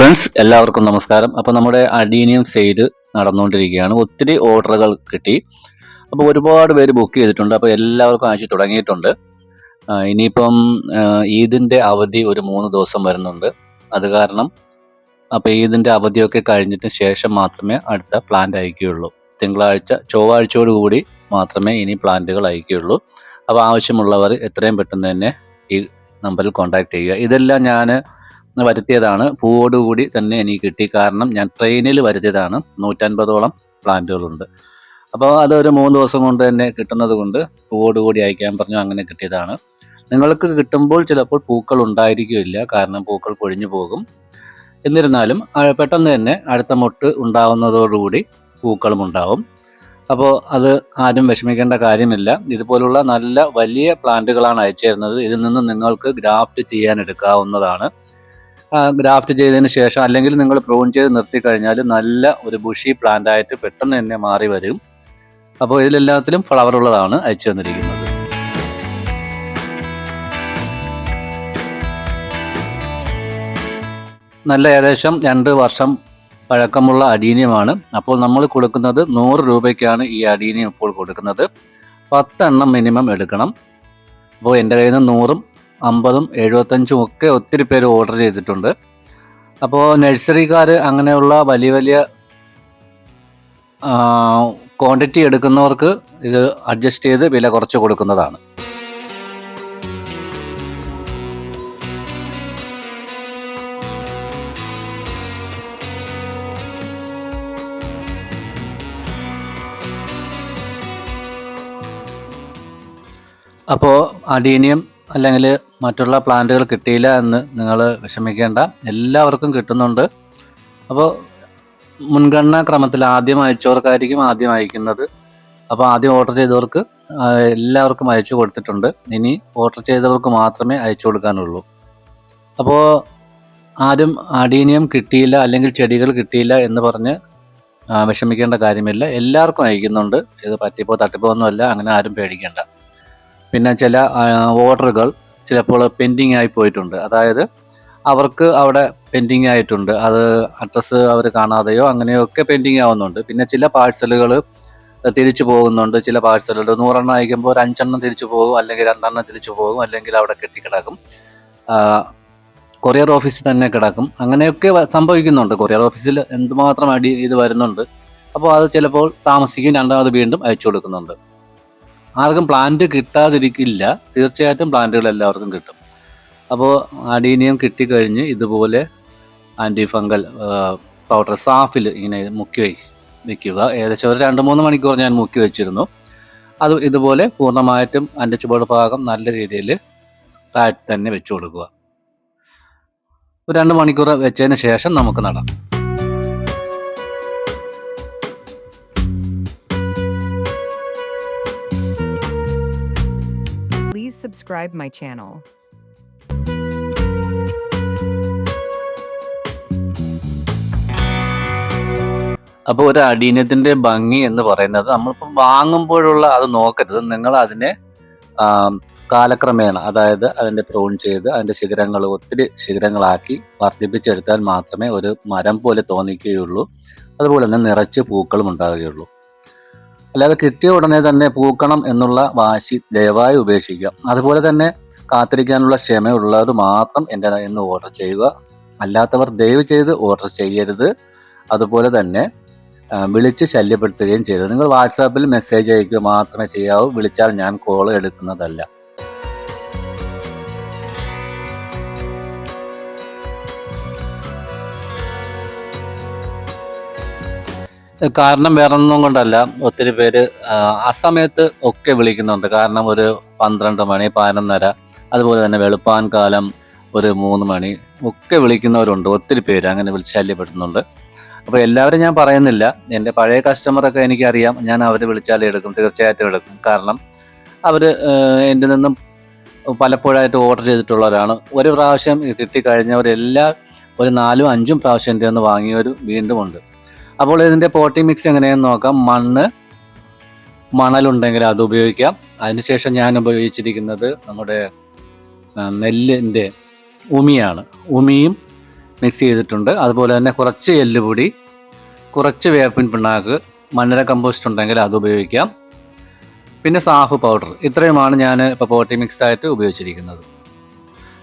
Friends എല്ലാവർക്കും നമസ്കാരം. അപ്പോൾ നമ്മുടെ അഡീനിയം സൈഡ് നടന്നുകൊണ്ടിരിക്കുകയാണ്. ഒത്തിരി ഓർഡറുകൾ കിട്ടി. അപ്പോൾ ഒരുപാട് പേര് ബുക്ക് ചെയ്തിട്ടുണ്ട്. അപ്പോൾ എല്ലാവർക്കും ആഴ്ച തുടങ്ങിയിട്ടുണ്ട്. ഇനിയിപ്പം ഈദിന്റെ അവധി ഒരു മൂന്ന് ദിവസം വരുന്നുണ്ട്. അത് കാരണം അപ്പോൾ ഈദിന്റെ അവധിയൊക്കെ കഴിഞ്ഞിട്ട് ശേഷം മാത്രമേ അടുത്ത പ്ലാന്റ് അയക്കുകയുള്ളൂ. തിങ്കളാഴ്ച ചൊവ്വാഴ്ചയോട് കൂടി മാത്രമേ ഇനി പ്ലാന്റുകൾ അയക്കുകയുള്ളൂ. അപ്പോൾ ആവശ്യമുള്ളവർ എത്രയും പെട്ടെന്ന് തന്നെ ഈ നമ്പറിൽ കോൺടാക്ട് ചെയ്യുക. ഇതെല്ലാം ഞാൻ വരുത്തിയതാണ്. പൂവോടുകൂടി തന്നെ എനിക്ക് കിട്ടി. കാരണം ഞാൻ ട്രെയിനിൽ വരുത്തിയതാണ്. നൂറ്റൻപതോളം പ്ലാന്റുകളുണ്ട്. അപ്പോൾ അതൊരു മൂന്ന് ദിവസം കൊണ്ട് തന്നെ കിട്ടുന്നത് കൊണ്ട് പൂവോടുകൂടി അയക്കാൻ പറഞ്ഞു. അങ്ങനെ കിട്ടിയതാണ്. നിങ്ങൾക്ക് കിട്ടുമ്പോൾ ചിലപ്പോൾ പൂക്കൾ ഉണ്ടായിരിക്കില്ല കാരണം പൂക്കൾ കൊഴിഞ്ഞു പോകും. എന്നിരുന്നാലും പെട്ടെന്ന് തന്നെ അടുത്ത മുട്ട് ഉണ്ടാവുന്നതോടുകൂടി പൂക്കളും ഉണ്ടാവും. അപ്പോൾ അത് ആരും വിഷമിക്കേണ്ട കാര്യമില്ല. ഇതുപോലുള്ള നല്ല വലിയ പ്ലാന്റുകളാണ് അയച്ചു തരുന്നത്. ഇതിൽ നിന്ന് നിങ്ങൾക്ക് ഗ്രാഫ്റ്റ് ചെയ്യാൻ എടുക്കാവുന്നതാണ്. ഗ്രാഫ്റ്റ് ചെയ്തതിന് ശേഷം അല്ലെങ്കിൽ നിങ്ങൾ പ്രൂൺ ചെയ്ത് നിർത്തി കഴിഞ്ഞാൽ നല്ല ഒരു ബുഷി പ്ലാന്റ് ആയിട്ട് പെട്ടെന്ന് തന്നെ മാറി വരും. അപ്പോൾ ഇതിലെല്ലാത്തിലും ഫ്ലവർ ഉള്ളതാണ് അയച്ചു തന്നിരിക്കുന്നത്. നല്ല ഏകദേശം രണ്ട് വർഷം പഴക്കമുള്ള അടീനിയമാണ്. അപ്പോൾ നമ്മൾ കൊടുക്കുന്നത് നൂറ് രൂപയ്ക്കാണ് ഈ അടീനിയം ഇപ്പോൾ കൊടുക്കുന്നത്. പത്തെണ്ണം മിനിമം എടുക്കണം. അപ്പോൾ എന്റെ കയ്യിൽ നിന്ന് നൂറും അമ്പതും എഴുപത്തഞ്ചും ഒക്കെ ഒത്തിരി പേര് ഓർഡർ ചെയ്തിട്ടുണ്ട്. അപ്പോൾ നഴ്സറിക്കാർ അങ്ങനെയുള്ള വലിയ വലിയ ക്വാണ്ടിറ്റി എടുക്കുന്നവർക്ക് ഇത് അഡ്ജസ്റ്റ് ചെയ്ത് വില കുറച്ച് കൊടുക്കുന്നതാണ്. അപ്പോൾ അഡീനിയം അല്ലെങ്കിൽ മറ്റുള്ള പ്ലാന്റുകൾ കിട്ടിയില്ല എന്ന് നിങ്ങൾ വിഷമിക്കേണ്ട. എല്ലാവർക്കും കിട്ടുന്നുണ്ട്. അപ്പോൾ മുൻഗണനാ ക്രമത്തിൽ ആദ്യം അയച്ചവർക്കായിരിക്കും ആദ്യം അയക്കുന്നത്. അപ്പോൾ ആദ്യം ഓർഡർ ചെയ്തവർക്ക് എല്ലാവർക്കും അയച്ചു കൊടുത്തിട്ടുണ്ട്. ഇനി ഓർഡർ ചെയ്തവർക്ക് മാത്രമേ അയച്ചു കൊടുക്കാനുള്ളൂ. അപ്പോൾ ആരും അഡീനിയം കിട്ടിയില്ല അല്ലെങ്കിൽ ചെടികൾ കിട്ടിയില്ല എന്ന് പറഞ്ഞ് വിഷമിക്കേണ്ട കാര്യമില്ല. എല്ലാവർക്കും അയക്കുന്നുണ്ട്. ഇത് പറ്റിപ്പോ തട്ടിപ്പോ ഒന്നുമല്ല അങ്ങനെ ആരും പേടിക്കേണ്ട. പിന്നെ ചില ഓർഡറുകൾ ചിലപ്പോൾ പെൻഡിങ് ആയി പോയിട്ടുണ്ട്. അതായത് അവർക്ക് അവിടെ പെൻഡിങ് ആയിട്ടുണ്ട്. അത് അഡ്രസ്സ് അവർ കാണാതെയോ അങ്ങനെയൊക്കെ പെൻഡിങ് ആവുന്നുണ്ട്. പിന്നെ ചില പാഴ്സലുകൾ തിരിച്ചു പോകുന്നുണ്ട്. ചില പാഴ്സലുകൾ നൂറെണ്ണം അയക്കുമ്പോൾ ഒരു അഞ്ചെണ്ണം തിരിച്ചു പോകും അല്ലെങ്കിൽ രണ്ടെണ്ണം തിരിച്ചു പോകും അല്ലെങ്കിൽ അവിടെ കെട്ടിക്കിടക്കും. കൊറിയർ ഓഫീസിൽ തന്നെ കിടക്കും. അങ്ങനെയൊക്കെ സംഭവിക്കുന്നുണ്ട്. കൊറിയർ ഓഫീസിൽ എന്തുമാത്രം അടി ഇത് വരുന്നുണ്ട്. അപ്പോൾ അത് ചിലപ്പോൾ താമസിക്കും രണ്ടാമത് വീണ്ടും അയച്ചു കൊടുക്കുന്നുണ്ട്. ആർക്കും പ്ലാന്റ് കിട്ടാതിരിക്കില്ല. തീർച്ചയായിട്ടും പ്ലാന്റുകൾ എല്ലാവർക്കും കിട്ടും. അപ്പോൾ അഡീനിയം കിട്ടിക്കഴിഞ്ഞ് ഇതുപോലെ ആന്റി ഫംഗൽ പൗഡർ സാഫിൽ ഇങ്ങനെ മുക്കി വെക്കുക. ഏകദേശം ഒരു രണ്ട് മൂന്ന് മണിക്കൂർ ഞാൻ മുക്കി വെച്ചിരുന്നു. അത് ഇതുപോലെ പൂർണമായിട്ടും അതിന്റെ ചുവട് ഭാഗം നല്ല രീതിയിൽ താഴ്ത്തി തന്നെ വെച്ചു കൊടുക്കുക. ഒരു രണ്ട് മണിക്കൂർ വെച്ചതിന് ശേഷം നമുക്ക് നടാം. Please subscribe my channel. അപ്പോൾ ഒരു അടീനത്തിന്റെ ഭംഗി എന്ന് പറയുന്നത് നമ്മളിപ്പോൾ വാങ്ങുമ്പോഴുള്ള അത് നോക്കരുത്. നിങ്ങൾ അതിനെ കാലക്രമേണ അതായത് അതിന്റെ പ്രൂൺ ചെയ്ത് അതിന്റെ ശിഖരങ്ങൾ ഒത്തിരി ശിഖരങ്ങളാക്കി വർദ്ധിപ്പിച്ചെടുത്താൽ മാത്രമേ ഒരു മരം പോലെ തോന്നിക്കുകയുള്ളൂ. അതുപോലെ തന്നെ നിറച്ച് പൂക്കളും ഉണ്ടാവുകയുള്ളൂ. അല്ലാതെ കിട്ടിയ ഉടനെ തന്നെ പൂക്കണം എന്നുള്ള വാശി ദയവായി ഉപേക്ഷിക്കുക. അതുപോലെ തന്നെ കാത്തിരിക്കാനുള്ള ക്ഷമയുള്ളവർ മാത്രം എന്റെ ഇന്ന് ഓർഡർ ചെയ്യുക. അല്ലാത്തവർ ദയവ് ചെയ്ത് ഓർഡർ ചെയ്യരുത്. അതുപോലെ തന്നെ വിളിച്ച് ശല്യപ്പെടുത്തുകയും ചെയ്തു നിങ്ങൾ വാട്സാപ്പിൽ മെസ്സേജ് അയക്കുക മാത്രമേ ചെയ്യാവൂ. വിളിച്ചാൽ ഞാൻ കോൾ എടുക്കുന്നതല്ല. കാരണം വേറൊന്നും കൊണ്ടല്ല. ഒത്തിരി പേര് ആ, സമയത്ത് ഒക്കെ വിളിക്കുന്നുണ്ട്. കാരണം ഒരു പന്ത്രണ്ട് മണി പതിനൊന്നര അതുപോലെ തന്നെ വെളുപ്പാൻ കാലം ഒരു മൂന്ന് മണി ഒക്കെ വിളിക്കുന്നവരുണ്ട്. ഒത്തിരി പേര് അങ്ങനെ വിളിച്ച് ശല്യപ്പെടുന്നുണ്ട് അപ്പോൾ എല്ലാവരും ഞാൻ പറയുന്നില്ല. എന്റെ പഴയ കസ്റ്റമറൊക്കെ എനിക്കറിയാം. ഞാൻ അവർ വിളിച്ചാലേ എടുക്കും. തീർച്ചയായിട്ടും എടുക്കും. കാരണം അവർ എന്റെ നിന്നും പലപ്പോഴായിട്ട് ഓർഡർ ചെയ്തിട്ടുള്ളവരാണ്. ഒരു പ്രാവശ്യം കിട്ടിക്കഴിഞ്ഞവരെല്ലാം ഒരു നാലും അഞ്ചും പ്രാവശ്യം എന്റെ നിന്ന് വാങ്ങിയവർ വീണ്ടും ഉണ്ട്. അപ്പോൾ ഇതിന്റെ പോട്ടി മിക്സ് എങ്ങനെയെന്ന് നോക്കാം. മണ്ണ് മണലുണ്ടെങ്കിൽ അത് ഉപയോഗിക്കാം. അതിനുശേഷം ഞാൻ ഉപയോഗിച്ചിരിക്കുന്നത് നമ്മുടെ നെല്ലിന്റെ ഉമിയാണ്. ഉമിയും മിക്സ് ചെയ്തിട്ടുണ്ട്. അതുപോലെ തന്നെ കുറച്ച് എല്ലുപൊടി കുറച്ച് വേപ്പിൻ പിണ്ണാക്ക് മണ്ണര കമ്പോസ്റ്റ് ഉണ്ടെങ്കിൽ അത് ഉപയോഗിക്കാം. പിന്നെ സാഫ് പൗഡർ ഇത്രയുമാണ് ഞാൻ ഇപ്പോൾ പോട്ടി മിക്സ് ആയിട്ട് ഉപയോഗിച്ചിരിക്കുന്നത്.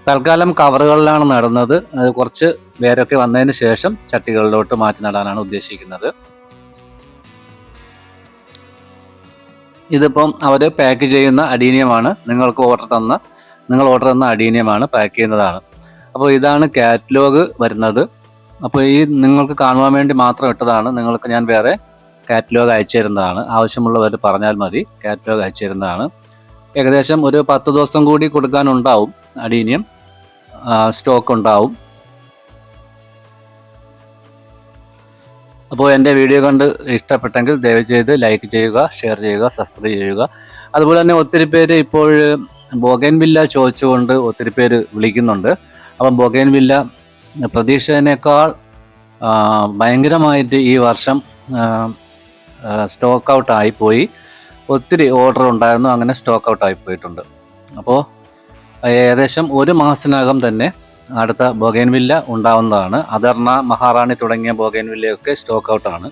തൽക്കാലം കവറുകളിലാണ് നടുന്നത്. അത് കുറച്ച് വേരൊക്കെ വന്നതിന് ശേഷം ചട്ടികളിലോട്ട് മാറ്റി നടാനാണ് ഉദ്ദേശിക്കുന്നത്. ഇതിപ്പം അവർ പാക്ക് ചെയ്യുന്ന അഡീനിയമാണ് നിങ്ങൾക്ക് ഓർഡർ തന്ന നിങ്ങൾ ഓർഡർ തന്ന അഡീനിയമാണ് പാക്ക് ചെയ്യുന്നതാണ്. അപ്പോൾ ഇതാണ് കാറ്റലോഗ് വരുന്നത്. അപ്പോൾ ഈ നിങ്ങൾക്ക് കാണുവാൻ വേണ്ടി മാത്രം ഇട്ടതാണ്. നിങ്ങൾക്ക് ഞാൻ വേറെ കാറ്റലോഗ് അയച്ചു തരുന്നതാണ്. ആവശ്യമുള്ളവർ പറഞ്ഞാൽ മതി കാറ്റലോഗ് അയച്ചു തരുന്നതാണ്. ഏകദേശം ഒരു പത്ത് ദിവസം കൂടി കൊടുക്കാനുണ്ടാവും അഡീനിയം സ്റ്റോക്ക് ഉണ്ടാവും. അപ്പോൾ എന്റെ വീഡിയോ കണ്ട് ഇഷ്ടപ്പെട്ടെങ്കിൽ ദയവ് ചെയ്ത് ലൈക്ക് ചെയ്യുക ഷെയർ ചെയ്യുക സബ്സ്ക്രൈബ് ചെയ്യുക. അതുപോലെ തന്നെ ഒത്തിരി പേര് ഇപ്പോൾ ബോഗൻവില്ല ചോദിച്ചുകൊണ്ട് ഒത്തിരി പേര് വിളിക്കുന്നുണ്ട്. അപ്പം ബോഗേൻ വില്ല പ്രതീക്ഷേനേക്കാൾ ഭയങ്കരമായിട്ട് ഈ വർഷം സ്റ്റോക്ക് ഔട്ട് ആയിപ്പോയി ഒത്തിരി ഓർഡർ ഉണ്ടായിരുന്നു അങ്ങനെ സ്റ്റോക്ക് ഔട്ട് ആയി പോയിട്ടുണ്ട്. അപ്പോൾ ഏകദേശം ഒരു മാസത്തിനകം തന്നെ അടുത്ത ബോഗേൻവില്ല ഉണ്ടാവുന്നതാണ്. അതർണ മഹാറാണി തുടങ്ങിയ ബോഗേൻവില്ലയൊക്കെ സ്റ്റോക്ക് ഔട്ടാണ്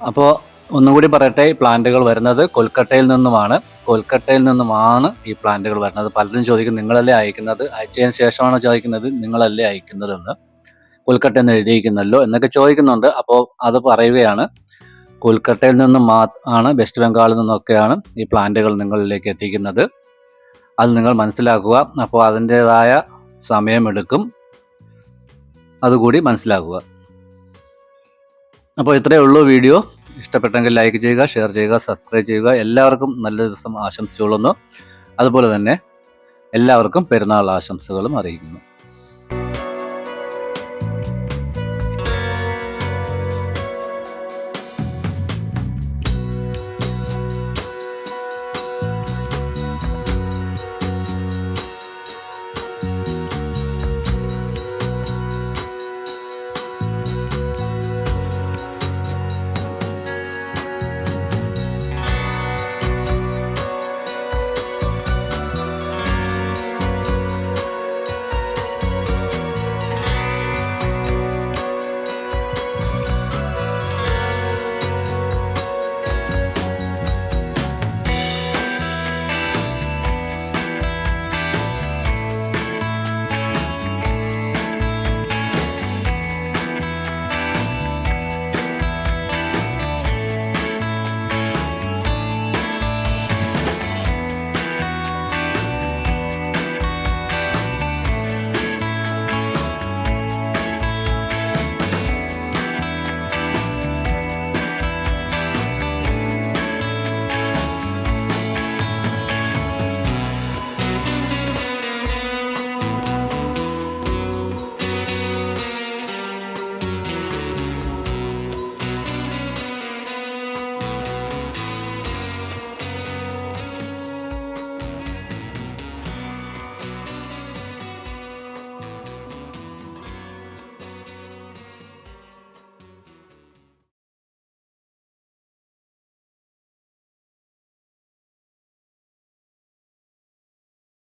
അപ്പോൾ ഒന്നുകൂടി പറയട്ടെ ഈ പ്ലാന്റുകൾ വരുന്നത് കൊൽക്കട്ടയിൽ നിന്നുമാണ്. കൊൽക്കട്ടയിൽ നിന്നുമാണ് ഈ പ്ലാന്റുകൾ വരുന്നത്. പലരും ചോദിക്കും നിങ്ങളല്ലേ അയക്കുന്നത്? അയച്ചതിന് ശേഷമാണോ ചോദിക്കുന്നത്? നിങ്ങളല്ലേ അയക്കുന്നതെന്ന് കൊൽക്കട്ടയിൽ നിന്ന് എഴുതിയിരിക്കുന്നല്ലോ എന്നൊക്കെ ചോദിക്കുന്നുണ്ട്. അപ്പോൾ അത് പറയുകയാണ് കൊൽക്കട്ടയിൽ നിന്നും മാ ആണ് വെസ്റ്റ് ബംഗാളിൽ നിന്നൊക്കെയാണ് ഈ പ്ലാന്റുകൾ നിങ്ങളിലേക്ക് എത്തിക്കുന്നത്. അത് നിങ്ങൾ മനസ്സിലാക്കുക. അപ്പോൾ അതിന്റെതായ സമയമെടുക്കും. അതുകൂടി മനസ്സിലാക്കുക. അപ്പോൾ ഇത്രയേ ഉള്ളൂ വീഡിയോ. ഇഷ്ടപ്പെട്ടെങ്കിൽ ലൈക്ക് ചെയ്യുക ഷെയർ ചെയ്യുക സബ്സ്ക്രൈബ് ചെയ്യുക. എല്ലാവർക്കും നല്ല ദിവസം ആശംസിച്ചുകൊള്ളുന്നു. അതുപോലെ തന്നെ എല്ലാവർക്കും പെരുന്നാൾ ആശംസകളും അറിയിക്കുന്നു.